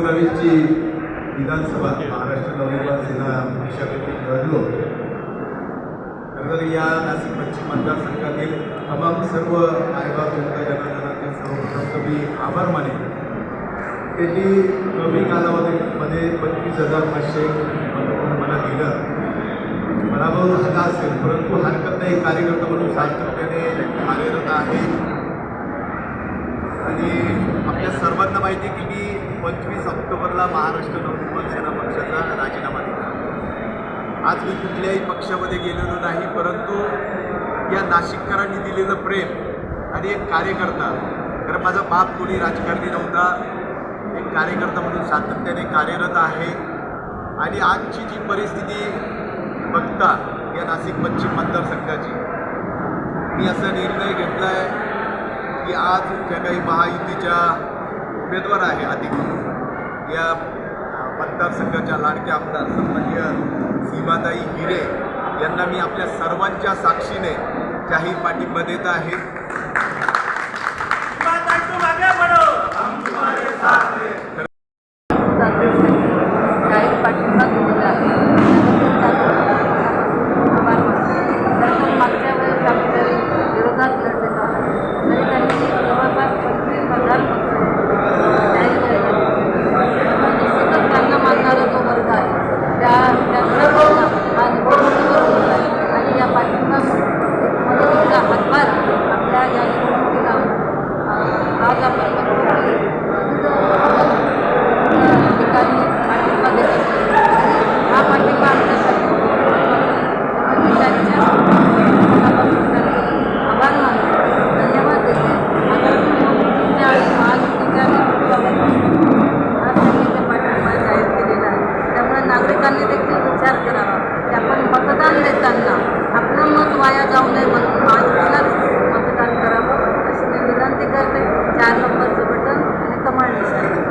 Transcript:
एकोणावीसची विधानसभा महाराष्ट्र नवनिर्माण सेना पक्षापैकी लढलो. तर या नाशिक पश्चिम मतदारसंघातील तमाम सर्व आयबा जनता जनार्दनातील सर्वप्रथम मी आभार मानेन त्यांनी कमी कालावधीमध्ये पंचवीस हजार पाचशे मतदान मला दिलं. पराभव झाला असेल परंतु हरकत नाही कार्यकर्ता म्हणून सातत्याने कार्यरत आहे. आपल्या माहिती आहे की मी पंचवीस ऑक्टोबरला महाराष्ट्र नवनिर्माण सेना पक्षाचा राजीनामा दिला. आज मी कुठल्याही पक्षामध्ये गेलेलो नाही परंतु या नाशिककरांनी दिलेलं प्रेम आणि एक कार्यकर्ता कारण माझा बाप कोणी राजकारणी नव्हता एक कार्यकर्ता म्हणून सातत्याने कार्यरत आहे. आणि आजची जी परिस्थिती बघता या नाशिक पश्चिम मतदारसंघाची मी असा निर्णय घेतला आहे की आज ज्या काही महायुतीच्या उमेदवार आहे अधिक. या मतदारसंघाच्या लाडक्या आमदार सन्मान्य सीमाताई हिरे यांना मी आपल्या सर्वांच्या साक्षीने जाहीर पाठिंबा देत आहे. मतदान देताना. आपलं मत वाया जाऊ नये म्हणून